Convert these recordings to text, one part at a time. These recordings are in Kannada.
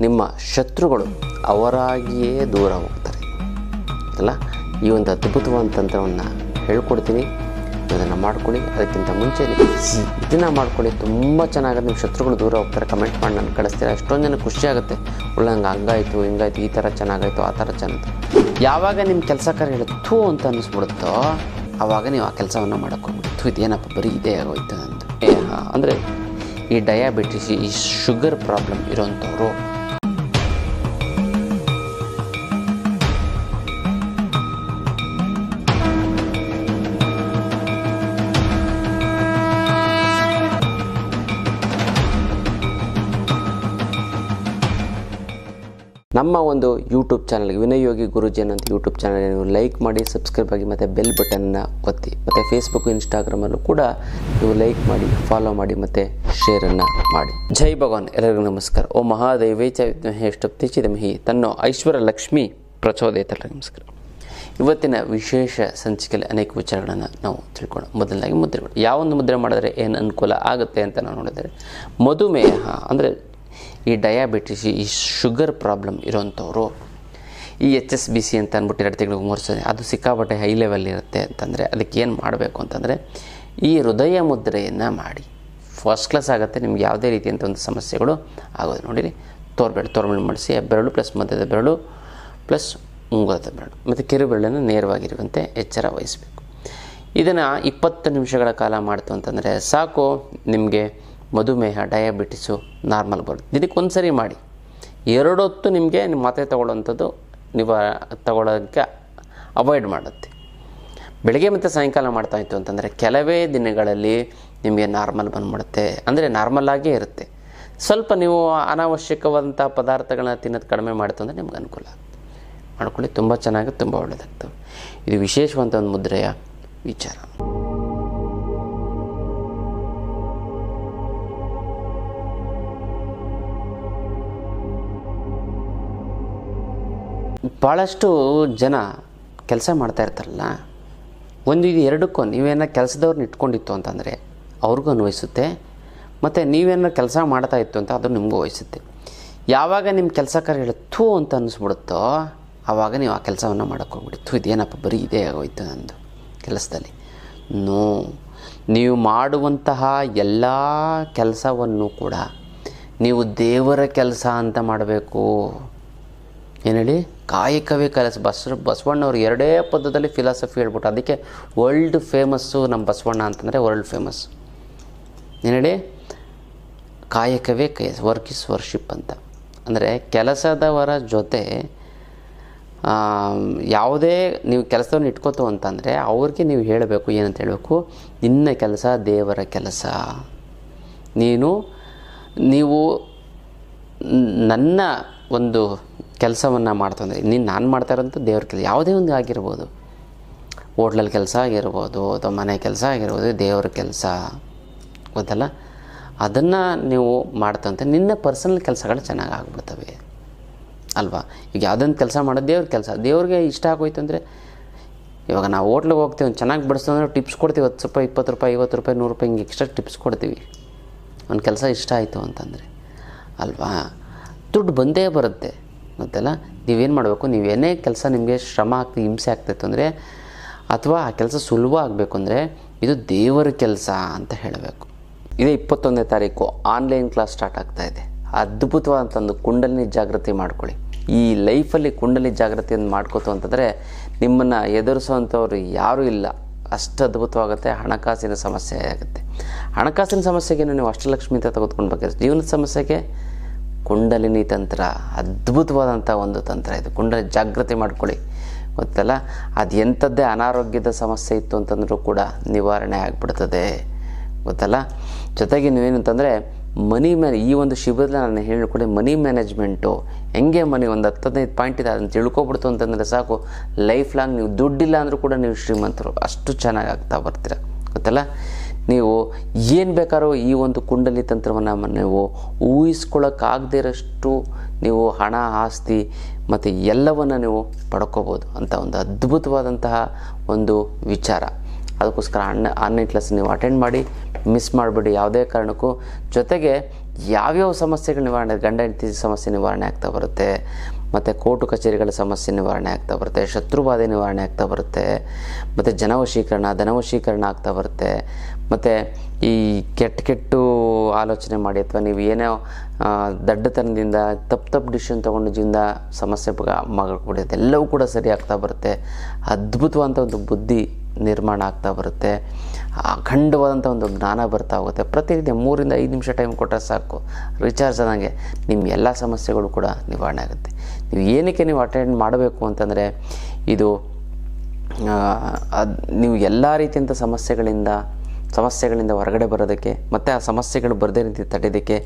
ನಿಮ್ಮ ಶತ್ರುಗಳು ಅವರಾಗಿಯೇ ದೂರ ಹೋಗ್ತಾರೆ. ಅಲ್ಲ? ಈ ಒಂದು ಅದ್ಭುತವಾದ ತಂತ್ರವನ್ನು ಹೇಳ್ಕೊಡ್ತೀನಿ. ಅದನ್ನು ಮಾಡ್ಕೊಳ್ಳಿ. ಅದಕ್ಕಿಂತ ಮುಂಚೆ ಇದನ್ನು ಮಾಡ್ಕೊಳ್ಳಿ. ತುಂಬ ಚೆನ್ನಾಗಿ ನಿಮ್ಮ ಶತ್ರುಗಳು ದೂರ ಹೋಗ್ತಾರೆ. ಕಮೆಂಟ್ ಮಾಡಿ ನಾನು ಕಳಿಸ್ತೀರಾ? ಎಷ್ಟೊಂದು ಜನ ಖುಷಿ ಆಗುತ್ತೆ. ಒಳ್ಳೆ ಹಂಗೆ, ಹಂಗಾಯಿತು, ಹಿಂಗಾಯ್ತು, ಈ ಥರ ಚೆನ್ನಾಗಾಯಿತು, ಆ ಥರ ಚೆನ್ನಾಗಿ ಯಾವಾಗ ನಿಮ್ಮ ಕೆಲಸ ಕಾರ್ಯ ಥೂ ಅಂತ ಅನ್ನಿಸ್ಬಿಡುತ್ತೋ ಆವಾಗ ನೀವು ಆ ಕೆಲಸವನ್ನು ಮಾಡೋಕ್ಕೋಗ್ಬಿಟ್ಟು ಥೂ, ಇದೇನಪ್ಪ, ಬರೀ ಇದೇ ಆಗೋಯ್ತು ಅಂತ. ಅಂದರೆ ಈ ಡಯಾಬಿಟಿಸ್ ಈ ಶುಗರ್ ಪ್ರಾಬ್ಲಮ್ ಇರೋಂಥವ್ರು ನಮ್ಮ ಒಂದು ಯೂಟ್ಯೂಬ್ ಚಾನಲ್ಗೆ ವಿನಯೋಗಿ ಯೋಗಿ ಗುರುಜಿ ಅನ್ನೋ ಯೂಟ್ಯೂಬ್ ಚಾನಲ್ ನೀವು ಲೈಕ್ ಮಾಡಿ ಸಬ್ಸ್ಕ್ರೈಬ್ ಆಗಿ ಮತ್ತು ಬೆಲ್ ಬಟನ್ನ ಒತ್ತಿ. ಮತ್ತು ಫೇಸ್ಬುಕ್ ಇನ್ಸ್ಟಾಗ್ರಾಮಲ್ಲೂ ಕೂಡ ನೀವು ಲೈಕ್ ಮಾಡಿ ಫಾಲೋ ಮಾಡಿ ಮತ್ತು ಶೇರನ್ನು ಮಾಡಿ. ಜೈ ಭಗವಾನ್. ಎಲ್ಲರಿಗೂ ನಮಸ್ಕಾರ. ಓ ಮಹಾದೇವೇ ಚ ವಿದ್ಮಹೇ ಷ್ಟಪ್ತಿಚಿದಮಹಿ ತನ್ನೋ ಐಶ್ವರ್ಯ ಲಕ್ಷ್ಮಿ ಪ್ರಚೋದಯತಲ್ಲ. ನಮಸ್ಕಾರ. ಇವತ್ತಿನ ವಿಶೇಷ ಸಂಚಿಕೆಯಲ್ಲಿ ಅನೇಕ ವಿಚಾರಗಳನ್ನು ನಾವು ತಿಳ್ಕೊಳ್ಳೋಣ. ಮೊದಲನಾಗಿ ಮುದ್ರೆಗಳು. ಯಾವೊಂದು ಮುದ್ರೆ ಮಾಡಿದ್ರೆ ಏನು ಅನುಕೂಲ ಆಗುತ್ತೆ ಅಂತ ನಾವು ನೋಡಿದರೆ, ಮಧುಮೇಹ ಅಂದರೆ ಈ ಡಯಾಬಿಟಿಸ್ ಈ ಶುಗರ್ ಪ್ರಾಬ್ಲಮ್ ಇರೋಂಥವ್ರು ಈ ಎಚ್ ಎಸ್ ಬಿ ಸಿ ಅಂತ ಅಂದ್ಬಿಟ್ಟು ಎರಡು ತಿಂಗಳಿಗೆ ಮೂರು ಅದು ಸಿಕ್ಕಾಪಟ್ಟೆ ಹೈ ಲೆವೆಲ್ ಇರುತ್ತೆ ಅಂತಂದರೆ ಅದಕ್ಕೆ ಏನು ಮಾಡಬೇಕು ಅಂತಂದರೆ ಈ ಹೃದಯ ಮುದ್ರೆಯನ್ನು ಮಾಡಿ. ಫಸ್ಟ್ ಕ್ಲಾಸ್ ಆಗುತ್ತೆ, ನಿಮ್ಗೆ ಯಾವುದೇ ರೀತಿಯಂಥ ಒಂದು ಸಮಸ್ಯೆಗಳು ಆಗೋದು. ನೋಡಿರಿ, ತೋರ್ಬೇಡ ತೋರ್ಬೇಡ ಮಾಡಿಸಿ, ಬೆರಳು ಪ್ಲಸ್ ಮಧ್ಯದ ಬೆರಳು ಪ್ಲಸ್ ಉಂಗುರದ ಬೆರಳು, ಮತ್ತು ಕಿರುಬೆರಳನ್ನು ನೇರವಾಗಿರುವಂತೆ ಎಚ್ಚರ ವಹಿಸಬೇಕು. ಇದನ್ನು ಇಪ್ಪತ್ತು ನಿಮಿಷಗಳ ಕಾಲ ಮಾಡ್ತು ಅಂತಂದರೆ ಸಾಕು, ನಿಮಗೆ ಮಧುಮೇಹ ಡಯಾಬಿಟಿಸು ನಾರ್ಮಲ್ ಬರುತ್ತೆ. ದಿನಕ್ಕೆ ಒಂದು ಸರಿ ಮಾಡಿ. ಎರಡೊತ್ತು ನಿಮಗೆ ನಿಮ್ಮ ಮಾತೆ ತಗೊಳ್ಳೋವಂಥದ್ದು ನೀವು ತಗೊಳ್ಳೋದಕ್ಕೆ ಅವಾಯ್ಡ್ ಮಾಡುತ್ತೆ. ಬೆಳಗ್ಗೆ ಮತ್ತು ಸಾಯಂಕಾಲ ಮಾಡ್ತಾ ಇತ್ತು ಅಂತಂದರೆ ಕೆಲವೇ ದಿನಗಳಲ್ಲಿ ನಿಮಗೆ ನಾರ್ಮಲ್ ಬಂದ್ಬಿಡುತ್ತೆ. ಅಂದರೆ ನಾರ್ಮಲ್ ಇರುತ್ತೆ. ಸ್ವಲ್ಪ ನೀವು ಅನಾವಶ್ಯಕವಾದಂಥ ಪದಾರ್ಥಗಳನ್ನ ತಿನ್ನೋದು ಕಡಿಮೆ ಮಾಡುತ್ತೆ ಅಂದರೆ ನಿಮ್ಗೆ ಅನುಕೂಲ ಆಗುತ್ತೆ. ಮಾಡ್ಕೊಳ್ಳಿ, ತುಂಬ ಚೆನ್ನಾಗಿ, ತುಂಬ ಒಳ್ಳೆಯದಾಗ್ತವೆ ಇದು ವಿಶೇಷವಂತ ಒಂದು ಮುದ್ರೆಯ ವಿಚಾರ. ಭಾಳಷ್ಟು ಜನ ಕೆಲಸ ಮಾಡ್ತಾ ಇರ್ತಾರಲ್ಲ, ಒಂದು ಇದು ಎರಡಕ್ಕೂ ನೀವೇನ ಕೆಲಸದವ್ರನ್ನ ಇಟ್ಕೊಂಡಿತ್ತು ಅಂತಂದರೆ ಅವ್ರಿಗೂ ಅನ್ವಯಿಸುತ್ತೆ, ಮತ್ತು ನೀವೇನೋ ಕೆಲಸ ಮಾಡ್ತಾ ಇತ್ತು ಅಂತ ಅದು ನಿಮಗೂ ವಹಿಸುತ್ತೆ ಯಾವಾಗ ನಿಮ್ಮ ಕೆಲಸ ಕಾರ್ಯಗಳು ಥೂ ಅಂತ ಅನ್ನಿಸ್ಬಿಡುತ್ತೋ ಆವಾಗ ನೀವು ಆ ಕೆಲಸವನ್ನು ಮಾಡೋಕ್ಕೋಗ್ಬಿಡಿ ಥೂ, ಇದೇನಪ್ಪ, ಬರೀ ಇದೇ ಆಗೋಯ್ತು ನಂದು ಕೆಲಸದಲ್ಲಿ. ನೋ, ನೀವು ಮಾಡುವಂತಹ ಎಲ್ಲ ಕೆಲಸವನ್ನು ಕೂಡ ನೀವು ದೇವರ ಕೆಲಸ ಅಂತ ಮಾಡಬೇಕು. ಏನು ಹೇಳಿ? ಕಾಯಕವೇ ಕಲಸ. ಬಸ್ ಬಸವಣ್ಣವ್ರು ಎರಡೇ ಪದದಲ್ಲಿ ಫಿಲಾಸಫಿ ಹೇಳ್ಬಿಟ್ಟು, ಅದಕ್ಕೆ ವರ್ಲ್ಡ್ ಫೇಮಸ್ಸು ನಮ್ಮ ಬಸವಣ್ಣ ಅಂತಂದರೆ ವರ್ಲ್ಡ್ ಫೇಮಸ್ ಏನೇಳಿ ಕಾಯಕವೇ ಕೈ ವರ್ಕ್ ಇಸ್ ವರ್ಷಿಪ್ ಅಂತ. ಅಂದರೆ ಕೆಲಸದವರ ಜೊತೆ ಯಾವುದೇ ನೀವು ಕೆಲಸವನ್ನು ಇಟ್ಕೋತು ಅಂತಂದರೆ ಅವ್ರಿಗೆ ನೀವು ಹೇಳಬೇಕು, ಏನಂತ ಹೇಳಬೇಕು? ನಿನ್ನ ಕೆಲಸ ದೇವರ ಕೆಲಸ. ನೀನು, ನೀವು ನನ್ನ ಒಂದು ಕೆಲಸವನ್ನು ಮಾಡ್ತಂದ್ರೆ ನೀನು ನಾನು ಮಾಡ್ತಾ ಇರೋಂಥ ದೇವ್ರ ಕೆಲಸ. ಯಾವುದೇ ಒಂದು ಆಗಿರ್ಬೋದು. ಹೋಟ್ಲಲ್ಲಿ ಕೆಲಸ ಆಗಿರ್ಬೋದು ಅಥವಾ ಮನೆ ಕೆಲಸ ಆಗಿರ್ಬೋದು, ದೇವ್ರ ಕೆಲಸ. ಗೊತ್ತಲ್ಲ? ಅದನ್ನು ನೀವು ಮಾಡ್ತಂತೆ. ನಿನ್ನ ಪರ್ಸನಲ್ ಕೆಲಸಗಳು ಚೆನ್ನಾಗಿ ಆಗ್ಬಿಡ್ತವೆ. ಅಲ್ವಾ? ಈಗ ಯಾವುದೊಂದು ಕೆಲಸ ಮಾಡೋದು ದೇವ್ರ ಕೆಲಸ. ದೇವ್ರಿಗೆ ಇಷ್ಟ ಆಗೋಯ್ತು ಅಂದರೆ, ಇವಾಗ ನಾವು ಹೋಟ್ಲಿಗೆ ಹೋಗ್ತೀವಿ, ಚೆನ್ನಾಗಿ ಬಡಿಸ್ತು ಟಿಪ್ಸ್ ಕೊಡ್ತೀವಿ. ಹತ್ತು ರೂಪಾಯಿ, ಇಪ್ಪತ್ತು ರೂಪಾಯಿ, ಐವತ್ತು ರೂಪಾಯಿ, ನೂರು ರೂಪಾಯಿ ಹಿಂಗೆ ಎಕ್ಸ್ಟ್ರಾ ಟಿಪ್ಸ್ ಕೊಡ್ತೀವಿ. ಒಂದು ಕೆಲಸ ಇಷ್ಟ ಆಯಿತು ಅಂತಂದರೆ. ಅಲ್ವಾ? ದುಡ್ಡು ಬಂದೇ ಬರುತ್ತೆ. ಗೊತ್ತಲ್ಲ ನೀವೇನು ಮಾಡಬೇಕು ನೀವೇನೇ ಕೆಲಸ ನಿಮಗೆ ಶ್ರಮ ಆಗ್ತಿ, ಹಿಂಸೆ ಆಗ್ತಿತ್ತು ಅಂದರೆ, ಅಥವಾ ಆ ಕೆಲಸ ಸುಲಭ ಆಗಬೇಕು ಅಂದರೆ ಇದು ದೇವರ ಕೆಲಸ ಅಂತ ಹೇಳಬೇಕು. ಇದೇ ಇಪ್ಪತ್ತೊಂದನೇ ತಾರೀಕು ಆನ್ಲೈನ್ ಕ್ಲಾಸ್ ಸ್ಟಾರ್ಟ್ ಆಗ್ತಾ ಇದೆ. ಅದ್ಭುತವಾದಂಥ ಒಂದು ಕುಂಡಲಿನಿ ಜಾಗೃತಿ ಮಾಡ್ಕೊಳ್ಳಿ. ಈ ಲೈಫಲ್ಲಿ ಕುಂಡಲಿ ಜಾಗೃತಿಯನ್ನು ಮಾಡ್ಕೋತು ಅಂತಂದರೆ ನಿಮ್ಮನ್ನು ಎದುರಿಸುವಂಥವ್ರು ಯಾರೂ ಇಲ್ಲ. ಅಷ್ಟು ಅದ್ಭುತವಾಗುತ್ತೆ, ಹಣಕಾಸಿನ ಸಮಸ್ಯೆ ಆಗುತ್ತೆ. ಹಣಕಾಸಿನ ಸಮಸ್ಯೆಗೆ ನೀವು ಅಷ್ಟಲಕ್ಷ್ಮಿ ಅಂತ ತೆಗೆದುಕೊಂಡು ಜೀವನದ ಸಮಸ್ಯೆಗೆ ಕುಂಡಲಿನಿ ತಂತ್ರ ಅದ್ಭುತವಾದಂಥ ಒಂದು ತಂತ್ರ ಇದು. ಕುಂಡಲಿ ಜಾಗೃತಿ ಮಾಡ್ಕೊಳ್ಳಿ. ಗೊತ್ತಲ್ಲ? ಅದು ಎಂಥದ್ದೇ ಅನಾರೋಗ್ಯದ ಸಮಸ್ಯೆ ಇತ್ತು ಅಂತಂದರೂ ಕೂಡ ನಿವಾರಣೆ ಆಗಿಬಿಡ್ತದೆ. ಗೊತ್ತಲ್ಲ? ಜೊತೆಗೆ ನೀವೇನು ಅಂತಂದರೆ ಮನಿ ಮ್ಯಾನ್ ಈ ಒಂದು ಶಿಬಿರದಲ್ಲಿ ನಾನು ಹೇಳಿಕೊಡಿ ಮನಿ ಮ್ಯಾನೇಜ್ಮೆಂಟು, ಹೆಂಗೆ ಮನಿ ಒಂದು ಹತ್ತು ಹದಿನೈದು ಪಾಯಿಂಟ್ ಇದೆ, ಅದನ್ನು ತಿಳ್ಕೊಬಿಡ್ತು ಅಂತಂದರೆ ಸಾಕು. ಲೈಫ್ ಲಾಂಗ್ ನೀವು ದುಡ್ಡಿಲ್ಲ ಅಂದರೂ ಕೂಡ ನೀವು ಶ್ರೀಮಂತರು. ಅಷ್ಟು ಚೆನ್ನಾಗಿ ಆಗ್ತಾ ಬರ್ತೀರ. ಗೊತ್ತಲ್ಲ? ನೀವು ಏನು ಬೇಕಾದ್ರೂ ಈ ಒಂದು ಕುಂಡಲಿ ತಂತ್ರವನ್ನು ನೀವು ಊಹಿಸ್ಕೊಳ್ಳೋಕ್ಕಾಗದೇ ಇರೋಷ್ಟು ನೀವು ಹಣ, ಆಸ್ತಿ ಮತ್ತು ಎಲ್ಲವನ್ನು ನೀವು ಪಡ್ಕೋಬೋದು ಅಂತ ಒಂದು ಅದ್ಭುತವಾದಂತಹ ಒಂದು ವಿಚಾರ. ಅದಕ್ಕೋಸ್ಕರ ಅಣ್ಣ ಆನ್ಲೈನ್ ಕ್ಲಾಸ್ ನೀವು ಅಟೆಂಡ್ ಮಾಡಿ ಮಿಸ್ ಮಾಡಬೇಡಿ ಯಾವುದೇ ಕಾರಣಕ್ಕೂ. ಜೊತೆಗೆ ಯಾವ್ಯಾವ ಸಮಸ್ಯೆಗಳು ನಿವಾರಣೆ, ಗಂಡ ಹೆಂಡತಿ ಸಮಸ್ಯೆ ನಿವಾರಣೆ ಆಗ್ತಾ ಬರುತ್ತೆ ಮತ್ತು ಕೋರ್ಟು ಕಚೇರಿಗಳ ಸಮಸ್ಯೆ ನಿವಾರಣೆ ಆಗ್ತಾ ಬರುತ್ತೆ, ಶತ್ರುಬಾಧೆ ನಿವಾರಣೆ ಆಗ್ತಾ ಬರುತ್ತೆ, ಮತ್ತು ಜನವಶೀಕರಣ, ಧನವಶೀಕರಣ ಆಗ್ತಾ ಬರುತ್ತೆ, ಮತ್ತು ಈ ಕೆಟ್ಟ ಕೆಟ್ಟು ಆಲೋಚನೆ ಮಾಡಿ ಅಥವಾ ನೀವು ಏನೋ ದಡ್ಡತನದಿಂದ, ತಪ್ಪು ತಪ್ಪು ಡಿಶನ್ ತೊಗೊಂಡು ಜೀವನದ ಸಮಸ್ಯೆ ಮಾಡ್ಕೊಬಿಡುತ್ತೆ ಎಲ್ಲವೂ ಕೂಡ ಸರಿ ಆಗ್ತಾ ಬರುತ್ತೆ. ಅದ್ಭುತವಾದಂಥ ಒಂದು ಬುದ್ಧಿ ನಿರ್ಮಾಣ ಆಗ್ತಾ ಬರುತ್ತೆ. ಅಖಂಡವಾದಂಥ ಒಂದು ಜ್ಞಾನ ಬರ್ತಾ ಹೋಗುತ್ತೆ. ಪ್ರತಿನಿತ್ಯ ಮೂರಿಂದ ಐದು ನಿಮಿಷ ಟೈಮ್ ಕೊಟ್ಟರೆ ಸಾಕು. ರಿಚಾರ್ಜ್ ಆದಂಗೆ ನಿಮ್ಮ ಎಲ್ಲ ಸಮಸ್ಯೆಗಳು ಕೂಡ ನಿವಾರಣೆ ಆಗುತ್ತೆ. ನೀವು ಏನಕ್ಕೆ ನೀವು ಅಟೆಂಡ್ ಮಾಡಬೇಕು ಅಂತಂದರೆ, ಇದು ನೀವು ಎಲ್ಲ ರೀತಿಯಂಥ ಸಮಸ್ಯೆಗಳಿಂದ ಸಮಸ್ಯೆಗಳಿಂದ ಹೊರಗಡೆ ಬರೋದಕ್ಕೆ, ಮತ್ತು ಆ ಸಮಸ್ಯೆಗಳು ಬರದೇ ರೀತಿ ತಡೆಯೋದಕ್ಕೆ,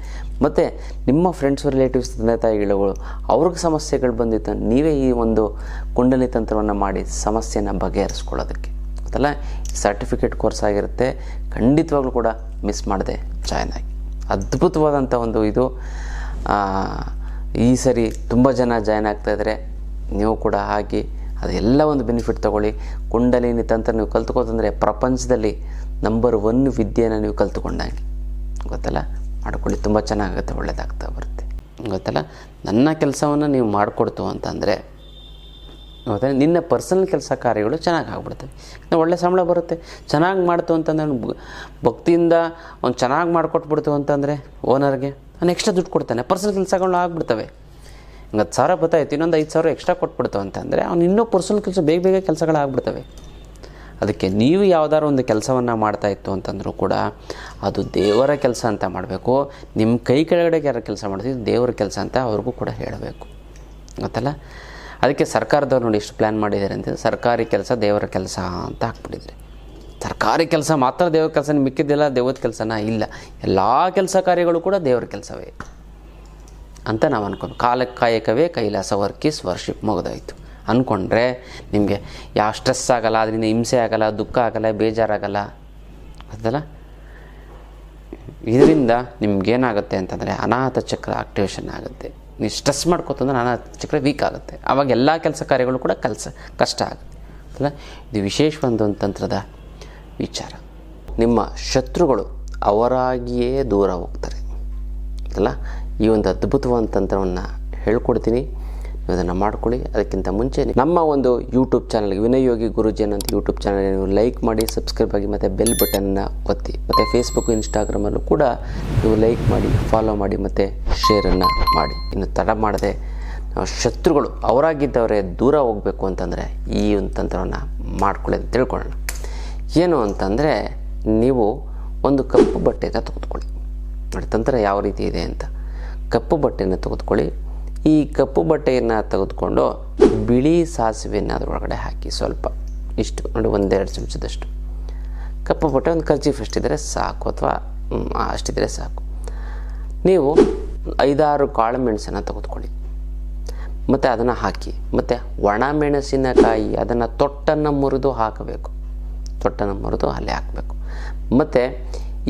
ಮತ್ತು ನಿಮ್ಮ ಫ್ರೆಂಡ್ಸ್ ರಿಲೇಟಿವ್ಸ್ ತಂದೆ ತಾಯಿಗಳು ಅವ್ರಿಗೆ ಸಮಸ್ಯೆಗಳು ಬಂದಿತ್ತು, ನೀವೇ ಈ ಒಂದು ಕುಂಡಲಿ ತಂತ್ರವನ್ನು ಮಾಡಿ ಸಮಸ್ಯೆನ ಬಗೆಹರಿಸ್ಕೊಳ್ಳೋದಕ್ಕೆ. ಗೊತ್ತಲ್ಲ? ಸರ್ಟಿಫಿಕೇಟ್ ಕೋರ್ಸ್ ಆಗಿರುತ್ತೆ, ಖಂಡಿತವಾಗ್ಲೂ ಕೂಡ ಮಿಸ್ ಮಾಡಿದೆ ಜಾಯ್ನ್ ಆಗಿ. ಅದ್ಭುತವಾದಂಥ ಒಂದು ಇದು. ಈ ಸರಿ ತುಂಬ ಜನ ಜಾಯ್ನ್ ಆಗ್ತಾಯಿದ್ರೆ ನೀವು ಕೂಡ ಹಾಕಿ ಅದೆಲ್ಲ ಒಂದು ಬೆನಿಫಿಟ್ ತೊಗೊಳ್ಳಿ. ಕುಂಡಲಿನಿ ತಂತ್ರ ನೀವು ಕಲ್ತ್ಕೋತಂದರೆ ಪ್ರಪಂಚದಲ್ಲಿ ನಂಬರ್ ಒನ್ ವಿದ್ಯೆಯನ್ನು ನೀವು ಕಲ್ತ್ಕೊಂಡಂಗೆ. ಗೊತ್ತಲ್ಲ? ಮಾಡ್ಕೊಳ್ಳಿ, ತುಂಬ ಚೆನ್ನಾಗುತ್ತೆ ಒಳ್ಳೆಯದಾಗ್ತಾ ಬರುತ್ತೆ. ಗೊತ್ತಲ್ಲ? ನನ್ನ ಕೆಲಸವನ್ನು ನೀವು ಮಾಡಿಕೊಡ್ತು ಅಂತಂದರೆ ಗೊತ್ತಾ ನಿನ್ನ ಪರ್ಸನಲ್ ಕೆಲಸ ಕಾರ್ಯಗಳು ಚೆನ್ನಾಗಿ ಆಗ್ಬಿಡ್ತವೆ. ಒಳ್ಳೆ ಸಂಬಳ ಬರುತ್ತೆ. ಚೆನ್ನಾಗಿ ಮಾಡ್ತು ಅಂತಂದ್ರೆ ಭಕ್ತಿಯಿಂದ ಅವ್ನು ಚೆನ್ನಾಗಿ ಮಾಡಿಕೊಟ್ಬಿಡ್ತು ಅಂತಂದರೆ ಓನರ್ಗೆ ಅವ್ನು ಎಕ್ಸ್ಟ್ರಾ ದುಡ್ಡು ಕೊಡ್ತಾನೆ. ಪರ್ಸನಲ್ ಕೆಲಸಗಳು ಆಗ್ಬಿಡ್ತವೆ. ಹಿಂಗೆ ಹತ್ತು ಸಾವಿರ ಗೊತ್ತಾಯ್ತು ಇನ್ನೊಂದು ಐದು ಸಾವಿರ ಎಕ್ಸ್ಟ್ರಾ ಕೊಟ್ಬಿಡ್ತು ಅಂತಂದರೆ ಅವ್ನು ಇನ್ನೂ ಪರ್ಸನಲ್ ಕೆಲಸ, ಬೇಗ ಬೇಗ ಕೆಲಸಗಳು ಆಗ್ಬಿಡ್ತವೆ. ಅದಕ್ಕೆ ನೀವು ಯಾವುದಾದ್ರು ಒಂದು ಕೆಲಸವನ್ನು ಮಾಡ್ತಾ ಇತ್ತು ಅಂತಂದರೂ ಕೂಡ ಅದು ದೇವರ ಕೆಲಸ ಅಂತ ಮಾಡಬೇಕು. ನಿಮ್ಮ ಕೈ ಕೆಳಗಡೆ ಯಾರು ಕೆಲಸ ಮಾಡ್ತೀವಿ ದೇವರ ಕೆಲಸ ಅಂತ ಅವ್ರಿಗೂ ಕೂಡ ಹೇಳಬೇಕು. ಗೊತ್ತಲ್ಲ? ಅದಕ್ಕೆ ಸರ್ಕಾರದವ್ರು ನೋಡಿ ಎಷ್ಟು ಪ್ಲ್ಯಾನ್ ಮಾಡಿದ್ದಾರೆ ಅಂತ ಸರ್ಕಾರಿ ಕೆಲಸ ದೇವರ ಕೆಲಸ ಅಂತ ಹಾಕ್ಬಿಟ್ಟಿದ್ರಿ ಸರ್ಕಾರಿ ಕೆಲಸ ಮಾತ್ರ ದೇವರ ಕೆಲಸ ಮಿಕ್ಕಿದ್ದಿಲ್ಲ, ದೇವದ ಕೆಲಸನ ಇಲ್ಲ. ಎಲ್ಲ ಕೆಲಸ ಕಾರ್ಯಗಳು ಕೂಡ ದೇವರ ಕೆಲಸವೇ. ಅಂತ ನಾವು ಅನ್ಕೊಂಡು ಕಾಲಕಾಯಕವೇ ಕಾಯಕವೇ ಕೈಲಾಸ ವರ್ಕಿಸ್ ವರ್ಷಿಪ್ ಮುಗಿದಾಯಿತು. ಅಂದ್ಕೊಂಡ್ರೆ ನಿಮಗೆ ಯಾವ ಸ್ಟ್ರೆಸ್ ಆಗಲ್ಲ, ಅದರಿಂದ ಹಿಂಸೆ ಆಗಲ್ಲ, ದುಃಖ ಆಗಲ್ಲ, ಬೇಜಾರಾಗಲ್ಲ. ಅದಲ್ಲ ಇದರಿಂದ ನಿಮ್ಗೇನಾಗುತ್ತೆ ಅಂತಂದರೆ ಅನಾಥ ಚಕ್ರ ಆಕ್ಟಿವೇಶನ್ ಆಗುತ್ತೆ. ನೀವು ಸ್ಟ್ರೆಸ್ ಮಾಡ್ಕೋತಂದ್ರೆ ನಾನು ಚಕ್ರ ವೀಕ್ ಆಗುತ್ತೆ. ಆವಾಗ ಎಲ್ಲ ಕೆಲಸ ಕಾರ್ಯಗಳು ಕೂಡ ಕೆಲಸ, ಕಷ್ಟ ಆಗುತ್ತೆ. ಅಲ್ಲ? ಇದು ವಿಶೇಷವಾದ ಒಂದು ತಂತ್ರದ ವಿಚಾರ. ನಿಮ್ಮ ಶತ್ರುಗಳು ಅವರಾಗಿಯೇ ದೂರ ಹೋಗ್ತಾರೆ. ಅಲ್ಲ? ಈ ಒಂದು ಅದ್ಭುತವಾದ ತಂತ್ರವನ್ನು ಹೇಳ್ಕೊಡ್ತೀನಿ. ನೀವು ಅದನ್ನು ಮಾಡ್ಕೊಳ್ಳಿ. ಅದಕ್ಕಿಂತ ಮುಂಚೆ ನಮ್ಮ ಒಂದು ಯೂಟ್ಯೂಬ್ ಚಾನಲ್ಗೆ ವಿನಯ್ ಯೋಗಿ ಗುರುಜಿ ಅನ್ನೋ ಯೂಟ್ಯೂಬ್ ಚಾನಲ್ ನೀವು ಲೈಕ್ ಮಾಡಿ ಸಬ್ಸ್ಕ್ರೈಬ್ ಆಗಿ ಮತ್ತು ಬೆಲ್ ಬಟನ್ನ ಒತ್ತಿ, ಮತ್ತು ಫೇಸ್ಬುಕ್ ಇನ್ಸ್ಟಾಗ್ರಾಮಲ್ಲೂ ಕೂಡ ನೀವು ಲೈಕ್ ಮಾಡಿ ಫಾಲೋ ಮಾಡಿ, ಮತ್ತು ಶೇರನ್ನು ಮಾಡಿ. ಇನ್ನು ತಡ ಮಾಡದೆ ನಾವು ಶತ್ರುಗಳು ಅವರಾಗಿದ್ದವರೇ ದೂರ ಹೋಗಬೇಕು ಅಂತಂದರೆ ಈ ಒಂದು ತಂತ್ರವನ್ನು ಮಾಡ್ಕೊಳ್ಳಿ ಅಂತ ತಿಳ್ಕೊಳ್ಳೋಣ. ಏನು ಅಂತಂದರೆ ನೀವು ಒಂದು ಕಪ್ಪು ಬಟ್ಟೆನ ತೆಗೆದುಕೊಳ್ಳಿ. ನೋಡಿ, ತಂತ್ರ ಯಾವ ರೀತಿ ಇದೆ ಅಂತ. ಕಪ್ಪು ಬಟ್ಟೆಯನ್ನು ತೆಗೆದುಕೊಳ್ಳಿ ಈ ಕಪ್ಪು ಬಟ್ಟೆಯನ್ನು ತೆಗೆದುಕೊಂಡು ಬಿಳಿ ಸಾಸಿವೆಯನ್ನು ಅದರೊಳಗಡೆ ಹಾಕಿ ಸ್ವಲ್ಪ ಇಷ್ಟು, ನೋಡಿ ಒಂದೆರಡು ಚಮಚದಷ್ಟು. ಕಪ್ಪು ಬಟ್ಟೆ ಒಂದು ಫಸ್ಟ್ ಅಷ್ಟಿದ್ರೆ ಸಾಕು ಅಥವಾ ಅಷ್ಟಿದ್ರೆ ಸಾಕು. ನೀವು ಐದಾರು ಕಾಳು ಮೆಣಸನ್ನು ತೆಗೆದುಕೊಳ್ಳಿ. ಮತ್ತು ಅದನ್ನು ಹಾಕಿ, ಮತ್ತು ಒಣ ಮೆಣಸಿನಕಾಯಿ, ಅದನ್ನು ತೊಟ್ಟನ್ನು ಮುರಿದು ಹಾಕಬೇಕು. ತೊಟ್ಟನ್ನು ಮುರಿದು ಅಲ್ಲೇ ಹಾಕಬೇಕು. ಮತ್ತು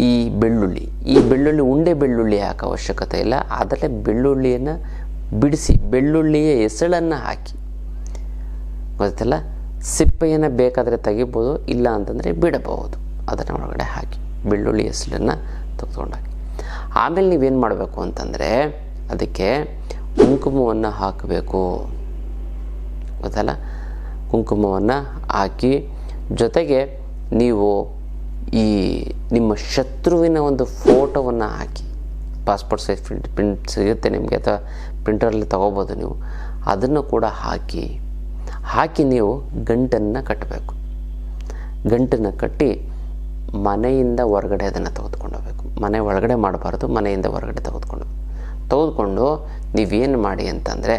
ಈ ಬೆಳ್ಳುಳ್ಳಿ ಈ ಬೆಳ್ಳುಳ್ಳಿ, ಉಂಡೆ ಬೆಳ್ಳುಳ್ಳಿ ಹಾಕೋ ಅವಶ್ಯಕತೆ ಇಲ್ಲ. ಅದರಲ್ಲೇ ಬೆಳ್ಳುಳ್ಳಿಯನ್ನು ಬಿಡಿಸಿ ಬೆಳ್ಳುಳ್ಳಿಯ ಎಸಳನ್ನು ಹಾಕಿ. ಗೊತ್ತಲ್ಲ? ಸಿಪ್ಪೆಯನ್ನು ಬೇಕಾದರೆ ತೆಗಿಬೋದು, ಇಲ್ಲ ಅಂತಂದರೆ ಬಿಡಬಹುದು. ಅದನ್ನು ಒಳಗಡೆ ಹಾಕಿ, ಬೆಳ್ಳುಳ್ಳಿ ಹೆಸಳನ್ನು ತೆಗೆದುಕೊಂಡು ಹಾಕಿ. ಆಮೇಲೆ ನೀವೇನು ಮಾಡಬೇಕು ಅಂತಂದರೆ, ಅದಕ್ಕೆ ಕುಂಕುಮವನ್ನು ಹಾಕಬೇಕು. ಗೊತ್ತಲ್ಲ? ಕುಂಕುಮವನ್ನು ಹಾಕಿ, ಜೊತೆಗೆ ನೀವು ಈ ನಿಮ್ಮ ಶತ್ರುವಿನ ಒಂದು ಫೋಟೋವನ್ನು ಹಾಕಿ. ಪಾಸ್ಪೋರ್ಟ್ ಸೈಜ್, ಪ್ರಿಂಟ್ ಪ್ರಿಂಟ್ ಸಿಗುತ್ತೆ ನಿಮಗೆ, ಅಥವಾ ಪ್ರಿಂಟರಲ್ಲಿ ತಗೋಬೋದು ನೀವು. ಅದನ್ನು ಕೂಡ ಹಾಕಿ ಹಾಕಿ ನೀವು ಗಂಟನ್ನು ಕಟ್ಟಬೇಕು. ಗಂಟನ್ನು ಕಟ್ಟಿ ಮನೆಯಿಂದ ಹೊರಗಡೆ ಅದನ್ನು ತೆಗೆದುಕೊಂಡು ಹೋಗ್ಬೇಕು ಮನೆ ಒಳಗಡೆ ಮಾಡಬಾರ್ದು, ಮನೆಯಿಂದ ಹೊರಗಡೆ ತೆಗೆದುಕೊಂಡು. ತೆಗೆದುಕೊಂಡು ನೀವೇನು ಮಾಡಿ ಅಂತಂದರೆ,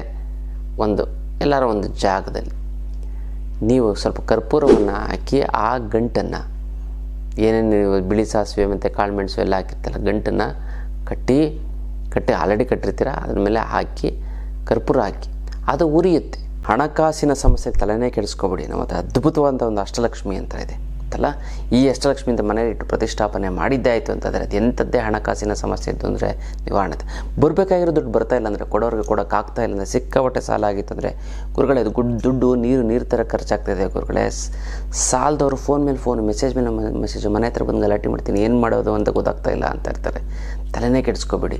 ಒಂದು, ಎಲ್ಲರ ಒಂದು ಜಾಗದಲ್ಲಿ ನೀವು ಸ್ವಲ್ಪ ಕರ್ಪೂರವನ್ನು ಹಾಕಿ ಆ ಗಂಟನ್ನು, ಏನೇನು ಬಿಳಿ ಸಾಸಿವೆ ಮತ್ತು ಕಾಳುಮೆಣಸು ಎಲ್ಲ ಹಾಕಿರ್ತಲ್ಲ ಗಂಟನ್ನು ಕಟ್ಟಿ ಕಟ್ಟಿ ಆಲ್ರೆಡಿ ಕಟ್ಟಿರ್ತೀರ, ಅದ್ರ ಮೇಲೆ ಹಾಕಿ, ಕರ್ಪೂರ ಹಾಕಿ, ಅದು ಉರಿಯುತ್ತೆ. ಹಣಕಾಸಿನ ಸಮಸ್ಯೆ ತಲೆನೇ ಕೆಡಿಸ್ಕೊಬೇಡಿ. ನಮ್ಮ ಅದು ಅದ್ಭುತವಾದಂಥ ಒಂದು ಅಷ್ಟಲಕ್ಷ್ಮಿ ಅಂತ ಇದೆ. ಅಲ್ಲ ಈ ಅಷ್ಟಲಕ್ಷ್ಮಿಯಿಂದ ಮನೆಯಲ್ಲಿ ಇಟ್ಟು ಪ್ರತಿಷ್ಠಾಪನೆ ಮಾಡಿದ್ದೇ ಆಯಿತು ಅಂತಂದರೆ ಅದು ಎಂಥದ್ದೇ ಹಣಕಾಸಿನ ಸಮಸ್ಯೆ ಇತ್ತು ಅಂದರೆ ನಿವಾರಣೆ. ಬರಬೇಕಾಗಿರೋ ದುಡ್ಡು ಬರ್ತಾ ಇಲ್ಲ ಅಂದರೆ ಕೊಡೋರಿಗೆ ಕೊಡೋಕ್ಕಾಗ್ತಾ ಇಲ್ಲ ಅಂದರೆ ಸಿಕ್ಕಾಪಟ್ಟೆ ಸಾಲ ಆಗಿತ್ತು ಅಂದರೆ ಗುರುಗಳೇ, ಅದು ಗುಡ್ ದುಡ್ಡು, ನೀರು ನೀರು ಥರ ಖರ್ಚಾಗ್ತಾಯಿದೆ ಗುರುಗಳೇ. ಸಾಲದವರು ಫೋನ್ ಮೇಲೆ ಫೋನ್, ಮೆಸೇಜ್ ಮೇಲೆ ಮೆಸೇಜ್, ಮನೆ ಹತ್ರ ಬಂದು ಗಲಾಟೆ ಮಾಡ್ತೀನಿ, ಏನು ಮಾಡೋದು ಅಂತ ಗೊತ್ತಾಗ್ತಾ ಇಲ್ಲ ಅಂತ ಇರ್ತಾರೆ. ತಲೆನೇ ಕೆಡಿಸ್ಕೋಬೇಡಿ.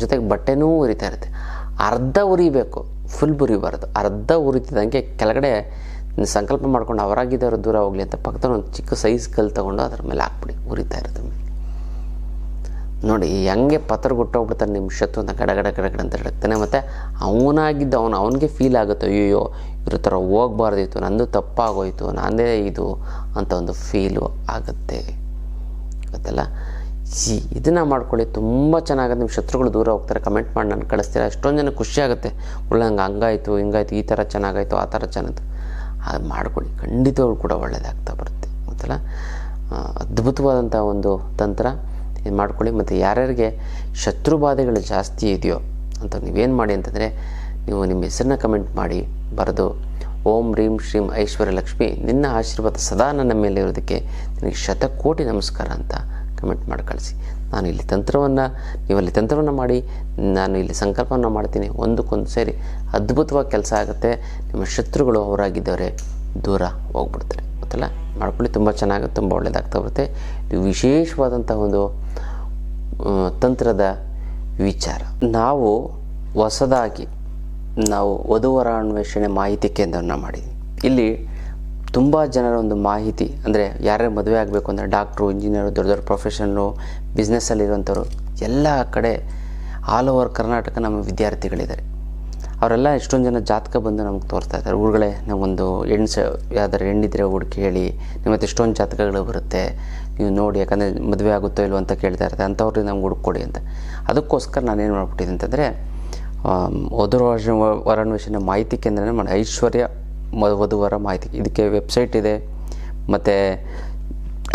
ಜೊತೆಗೆ ಬಟ್ಟೆನೂ ಉರಿತಾ ಇರುತ್ತೆ. ಅರ್ಧ ಉರಿಬೇಕು ಫುಲ್ ಉರಿಬಾರ್ದು. ಅರ್ಧ ಉರಿತಿದ್ದಂಗೆ ಕೆಳಗಡೆ ಸಂಕಲ್ಪ ಮಾಡ್ಕೊಂಡು ಅವರಾಗಿದ್ದವರು ದೂರ ಹೋಗಲಿ ಅಂತ ಪಕ್ಕದಲ್ಲಿ ಒಂದು ಚಿಕ್ಕ ಸೈಜ್ ಕಲ್ಲು ತೊಗೊಂಡು ಅದ್ರ ಮೇಲೆ ಹಾಕ್ಬಿಡಿ, ಉರಿತಾ ಇರುತ್ತೆ ನೋಡಿ ಹೆಂಗೆ ಪತ್ರ ಗುಟ್ಟೋಗ್ಬಿಡ್ತಾನೆ ನಿಮ್ಮ ಶತ್ರು ಅಂತ ಗಡಗಡ ಗಡ ಗಡ ಗಡ ಅಂತ ಹಿಡಕ್ತಾನೆ ಮತ್ತು ಅವನಾಗಿದ್ದ ಅವನು ಅವನಿಗೆ ಫೀಲ್ ಆಗುತ್ತೆ ಅಯ್ಯೋ ಇವ್ರ ಥರ ಹೋಗ್ಬಾರ್ದಿತ್ತು, ನಂದು ತಪ್ಪಾಗೋಯ್ತು ನಾನೇ ಇದು ಅಂತ ಒಂದು ಫೀಲು ಆಗುತ್ತೆ. ಗೊತ್ತಲ್ಲ? ಈ ಇದನ್ನು ಮಾಡ್ಕೊಳ್ಳಿ. ತುಂಬ ಚೆನ್ನಾಗುತ್ತೆ ನಿಮ್ಮ ಶತ್ರುಗಳು ದೂರ ಹೋಗ್ತಾರೆ. ಕಮೆಂಟ್ ಮಾಡಿ ನಾನು ಕಳಿಸ್ತೀರಾ? ಎಷ್ಟೊಂದು ಜನ ಖುಷಿಯಾಗುತ್ತೆ ಒಳ್ಳೆ ಹಂಗೆ, ಹಂಗಾಯಿತು, ಹಿಂಗಾಯ್ತು, ಈ ಥರ ಚೆನ್ನಾಗಾಯಿತು, ಆ ಥರ ಚೆನ್ನಾಗಿತ್ತು ಅದು ಮಾಡ್ಕೊಳ್ಳಿ. ಖಂಡಿತವಾಗ್ಲೂ ಕೂಡ ಒಳ್ಳೆಯದಾಗ್ತಾ ಬರುತ್ತೆ. ಗೊತ್ತಲ್ಲ ಅದ್ಭುತವಾದಂಥ ಒಂದು ತಂತ್ರ ಇದು ಮಾಡ್ಕೊಳ್ಳಿ. ಮತ್ತು ಯಾರ್ಯಾರಿಗೆ ಶತ್ರು ಬಾಧೆಗಳು ಜಾಸ್ತಿ ಇದೆಯೋ ಅಂತ ನೀವೇನು ಮಾಡಿ ಅಂತಂದರೆ, ನೀವು ನಿಮ್ಮ ಹೆಸರನ್ನ ಕಮೆಂಟ್ ಮಾಡಿ, ಬರೆದು, ಓಂ ರೀಂ ಶ್ರೀಂ ಐಶ್ವರ್ಯ ಲಕ್ಷ್ಮಿ, ನಿನ್ನ ಆಶೀರ್ವಾದ ಸದಾ ನನ್ನ ಮೇಲೆ ಇರೋದಕ್ಕೆ ನಿನಗೆ ಶತಕೋಟಿ ನಮಸ್ಕಾರ ಅಂತ ಕಮೆಂಟ್ ಮಾಡಿ ಕಳಿಸಿ. ನಾನು ಇಲ್ಲಿ ತಂತ್ರವನ್ನು, ನೀವಲ್ಲಿ ತಂತ್ರವನ್ನು ಮಾಡಿ, ನಾನು ಇಲ್ಲಿ ಸಂಕಲ್ಪವನ್ನು ಮಾಡ್ತೀನಿ. ಒಂದಕ್ಕೊಂದು ಸೇರಿ ಅದ್ಭುತವಾಗಿ ಕೆಲಸ ಆಗುತ್ತೆ. ನಿಮ್ಮ ಶತ್ರುಗಳು ಅವರಾಗಿದ್ದವರೇ ದೂರ ಹೋಗ್ಬಿಡ್ತಾರೆ. ಗೊತ್ತಲ್ಲ? ಮಾಡ್ಕೊಳ್ಳಿ, ತುಂಬ ಚೆನ್ನಾಗಿ, ತುಂಬ ಒಳ್ಳೆಯದಾಗ್ತಾ ಬರುತ್ತೆ. ಇದು ವಿಶೇಷವಾದಂಥ ಒಂದು ತಂತ್ರದ ವಿಚಾರ. ನಾವು ಹೊಸದಾಗಿ, ನಾವು ವಧುವರ ಅನ್ವೇಷಣೆ ಮಾಹಿತಿ ಕೇಂದ್ರವನ್ನು ಮಾಡಿದ್ವಿ. ಇಲ್ಲಿ ತುಂಬ ಜನರ ಒಂದು ಮಾಹಿತಿ, ಅಂದರೆ ಯಾರ್ಯಾರು ಮದುವೆ ಆಗಬೇಕು ಅಂದರೆ ಡಾಕ್ಟ್ರು ಇಂಜಿನಿಯರು ದೊಡ್ಡ ದೊಡ್ಡ ಪ್ರೊಫೆಷನ್ನು ಬಿಸ್ನೆಸ್ಸಲ್ಲಿರುವಂಥವ್ರು ಎಲ್ಲ ಕಡೆ ಆಲ್ ಓವರ್ ಕರ್ನಾಟಕ ನಮ್ಮ ವಿದ್ಯಾರ್ಥಿಗಳಿದ್ದಾರೆ. ಅವರೆಲ್ಲ ಎಷ್ಟೊಂದು ಜನ ಜಾತಕ ಬಂದು ನಮ್ಗೆ ತೋರಿಸ್ತಾ ಇದ್ದಾರೆ. ಊರುಗಳೇ ನಾವೊಂದು ಹೆಣ್ಣು ಸ ಯಾವ್ದಾರು ಹೆಣ್ಣಿದ್ರೆ ಹುಡುಕಿ ಹೇಳಿ ನಿಮ್ಮ ಎಷ್ಟೊಂದು ಜಾತಕಗಳು ಬರುತ್ತೆ, ನೀವು ನೋಡಿ, ಯಾಕಂದರೆ ಮದುವೆ ಆಗುತ್ತೋ ಇಲ್ವೋ ಅಂತ ಕೇಳ್ತಾ ಇರ್ತಾರೆ. ಅಂಥವ್ರಿಗೆ ನಮ್ಗೆ ಹುಡುಕೊಡಿ ಅಂತ. ಅದಕ್ಕೋಸ್ಕರ ನಾನೇನು ಮಾಡ್ಬಿಟ್ಟಿದ್ದೆ ಅಂತಂದರೆ ವಧುರ ವರಾನ್ವೇಷಣೆ ಮಾಹಿತಿ ಕೇಂದ್ರನೇ ಮಾಡಿ, ಐಶ್ವರ್ಯ ವಧುವರ ಮಾಹಿತಿ. ಇದಕ್ಕೆ ವೆಬ್ಸೈಟ್ ಇದೆ, ಮತ್ತು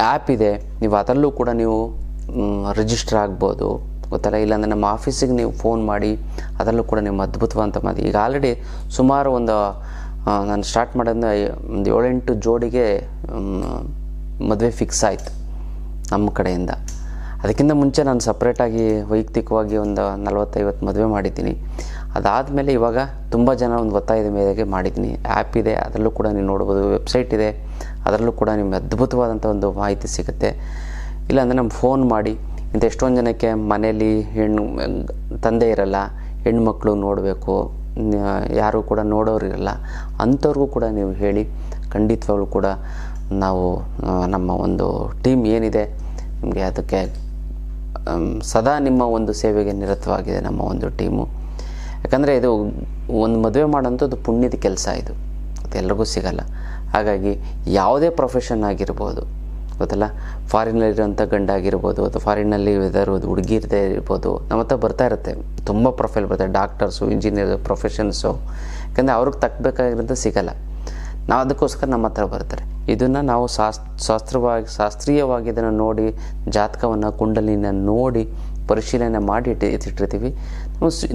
ಆ್ಯಪ್ ಇದೆ. ನೀವು ಅದರಲ್ಲೂ ಕೂಡ ನೀವು ರಿಜಿಸ್ಟರ್ ಆಗ್ಬೋದು. ಗೊತ್ತಲ್ಲ? ಇಲ್ಲಾಂದರೆ ನಮ್ಮ ಆಫೀಸಿಗೆ ನೀವು ಫೋನ್ ಮಾಡಿ, ಅದರಲ್ಲೂ ಕೂಡ ನಿಮ್ಮ ಅದ್ಭುತವಂತ ಮಾತು ಈಗ ಆಲ್ರೆಡಿ ಸುಮಾರು ಒಂದು ನಾನು ಸ್ಟಾರ್ಟ್ ಮಾಡೋದ್ರಿಂದ ಒಂದು ಏಳೆಂಟು ಜೋಡಿಗೆ ಮದುವೆ ಫಿಕ್ಸ್ ಆಯಿತು ನಮ್ಮ ಕಡೆಯಿಂದ. ಅದಕ್ಕಿಂತ ಮುಂಚೆ ನಾನು ಸಪ್ರೇಟಾಗಿ ವೈಯಕ್ತಿಕವಾಗಿ ಒಂದು ನಲವತ್ತೈವತ್ತು ಮದುವೆ ಮಾಡಿದ್ದೀನಿ. ಅದಾದಮೇಲೆ ಇವಾಗ ತುಂಬ ಜನ ಒಂದು ಒತ್ತಾಯದ ಮೇರೆಗೆ ಮಾಡಿದ್ದೀನಿ. ಆ್ಯಪ್ ಇದೆ, ಅದರಲ್ಲೂ ಕೂಡ ನೀವು ನೋಡ್ಬೋದು ವೆಬ್ಸೈಟ್ ಇದೆ, ಅದರಲ್ಲೂ ಕೂಡ ನಿಮಗೆ ಅದ್ಭುತವಾದಂಥ ಒಂದು ಮಾಹಿತಿ ಸಿಗುತ್ತೆ. ಇಲ್ಲಾಂದರೆ ನಮ್ಮ ಫೋನ್ ಮಾಡಿ ಇಂಥ ಎಷ್ಟೊಂದು ಜನಕ್ಕೆ ಮನೆಯಲ್ಲಿ ಹೆಣ್ಣು, ತಂದೆ ಇರಲ್ಲ, ಹೆಣ್ಮಕ್ಳು ನೋಡಬೇಕು ಯಾರು ಕೂಡ ನೋಡೋರು ಇರಲ್ಲ, ಅಂಥವ್ರಿಗೂ ಕೂಡ ನೀವು ಹೇಳಿ, ಖಂಡಿತವಾಗ್ಲೂ ಕೂಡ ನಾವು ನಮ್ಮ ಒಂದು ಟೀಮ್ ಏನಿದೆ, ನಿಮಗೆ ಅದಕ್ಕೆ ಸದಾ ನಿಮ್ಮ ಒಂದು ಸೇವೆಗೆ ನಿರತವಾಗಿದೆ ನಮ್ಮ ಒಂದು ಟೀಮು ಯಾಕಂದರೆ ಇದು ಒಂದು ಮದುವೆ ಮಾಡೋಂಥದ್ದು ಪುಣ್ಯದ ಕೆಲಸ ಇದು. ಅದು ಎಲ್ರಿಗೂ ಸಿಗಲ್ಲ. ಹಾಗಾಗಿ ಯಾವುದೇ ಪ್ರೊಫೆಷನ್ ಆಗಿರ್ಬೋದು, ಗೊತ್ತಲ್ಲ? ಫಾರಿನಲ್ಲಿರೋಂಥ ಗಂಡ ಆಗಿರ್ಬೋದು ಅಥವಾ ಫಾರಿನಲ್ಲಿ ವೆದರ್ ಹುಡುಗಿರದೇ ಇರ್ಬೋದು, ನಮ್ಮ ಹತ್ರ ಬರ್ತಾ ಇರುತ್ತೆ. ತುಂಬ ಪ್ರೊಫೈಲ್ ಬರ್ತದೆ ಡಾಕ್ಟರ್ಸು ಇಂಜಿನಿಯರ್ ಪ್ರೊಫೆಷನ್ಸು ಯಾಕಂದರೆ ಅವ್ರಿಗೆ ತಕ್ಕಬೇಕಾಗಿರೋದು ಸಿಗಲ್ಲ. ನಾವು ಅದಕ್ಕೋಸ್ಕರ ನಮ್ಮ ಹತ್ರ ಬರ್ತಾರೆ. ಇದನ್ನು ನಾವು ಶಾಸ್, ಶಾಸ್ತ್ರವಾಗಿ, ಶಾಸ್ತ್ರೀಯವಾಗಿ ಇದನ್ನು ನೋಡಿ, ಜಾತಕವನ್ನು, ಕುಂಡಲಿನ ನೋಡಿ, ಪರಿಶೀಲನೆ ಮಾಡಿ ಇಟ್ಟು, ಇಟ್ಟಿರ್ತೀವಿ.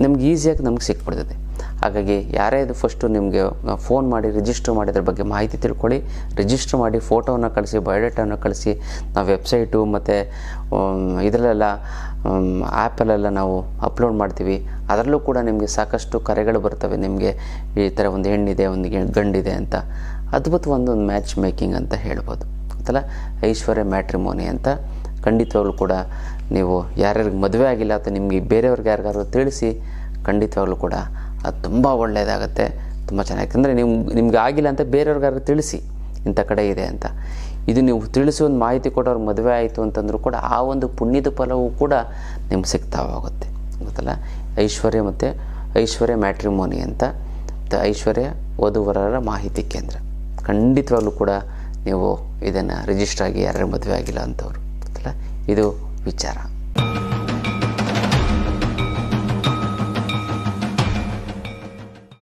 ನಮ್ಗೆ ಈಸಿಯಾಗಿ ನಮ್ಗೆ ಸಿಕ್ಬಿಡ್ತದೆ. ಹಾಗಾಗಿ ಯಾರೇ ಇದು ಫಸ್ಟು ನಿಮಗೆ ಫೋನ್ ಮಾಡಿ ರಿಜಿಸ್ಟರ್ ಮಾಡಿದ್ರ ಬಗ್ಗೆ ಮಾಹಿತಿ ತಿಳ್ಕೊಳ್ಳಿ. ರಿಜಿಸ್ಟರ್ ಮಾಡಿ ಫೋಟೋವನ್ನು ಕಳಿಸಿ ಬಯೋಡೇಟಾವನ್ನು ಕಳಿಸಿ. ನಾವು ವೆಬ್ಸೈಟು ಮತ್ತು ಇದರಲ್ಲೆಲ್ಲ ಆ್ಯಪಲ್ಲೆಲ್ಲ ನಾವು ಅಪ್ಲೋಡ್ ಮಾಡ್ತೀವಿ. ಅದರಲ್ಲೂ ಕೂಡ ನಿಮಗೆ ಸಾಕಷ್ಟು ಕರೆಗಳು ಬರ್ತವೆ. ನಿಮಗೆ ಈ ಥರ ಒಂದು ಹೆಣ್ಣಿದೆ, ಒಂದು ಗಂಡಿದೆ ಅಂತ. ಅದ್ಭುತ ಒಂದು ಮ್ಯಾಚ್ ಮೇಕಿಂಗ್ ಅಂತ ಹೇಳ್ಬೋದು. ಗೊತ್ತಲ್ಲ? ಐಶ್ವರ್ಯ ಮ್ಯಾಟ್ರಿಮೋನಿ ಅಂತ ಖಂಡಿತವಾಗ್ಲೂ ಕೂಡ ನೀವು ಯಾರ್ಯಾರಿಗೆ ಮದುವೆ ಆಗಿಲ್ಲ ಅಥವಾ ನಿಮಗೆ ಬೇರೆಯವ್ರಿಗೆ ಯಾರಿಗಾದ್ರೂ ತಿಳಿಸಿ, ಖಂಡಿತವಾಗ್ಲೂ ಕೂಡ ಅದು ತುಂಬ ಒಳ್ಳೆಯದಾಗುತ್ತೆ, ತುಂಬ ಚೆನ್ನಾಗಿ ಅಂದರೆ ನಿಮ್ಗೆ ನಿಮ್ಗೆ ಆಗಿಲ್ಲ ಅಂತ ಬೇರೆಯವ್ರಿಗಾದ್ರೂ ತಿಳಿಸಿ, ಇಂಥ ಕಡೆ ಇದೆ ಅಂತ. ಇದು ನೀವು ತಿಳಿಸಿ ಒಂದು ಮಾಹಿತಿ ಕೊಟ್ಟವ್ರಿಗೆ ಮದುವೆ ಆಯಿತು ಅಂತಂದರೂ ಕೂಡ ಆ ಒಂದು ಪುಣ್ಯದ ಫಲವೂ ಕೂಡ ನಿಮ್ಗೆ ಸಿಗ್ತಾ ಹೋಗುತ್ತೆ ಗೊತ್ತಲ್ಲ? ಐಶ್ವರ್ಯ ಮತ್ತು ಐಶ್ವರ್ಯ ಮ್ಯಾಟ್ರಿಮೋನಿ ಅಂತ ಮತ್ತು ಐಶ್ವರ್ಯ ವಧುವರರ ಮಾಹಿತಿ ಕೇಂದ್ರ. ಖಂಡಿತವಾಗ್ಲೂ ಕೂಡ ನೀವು ಇದನ್ನು ರಿಜಿಸ್ಟರ್ ಆಗಿ ಯಾರ್ಯಾರು ಮದುವೆ ಆಗಿಲ್ಲ ಅಂಥವ್ರು ಗೊತ್ತಲ್ಲ? ಇದು विचारा.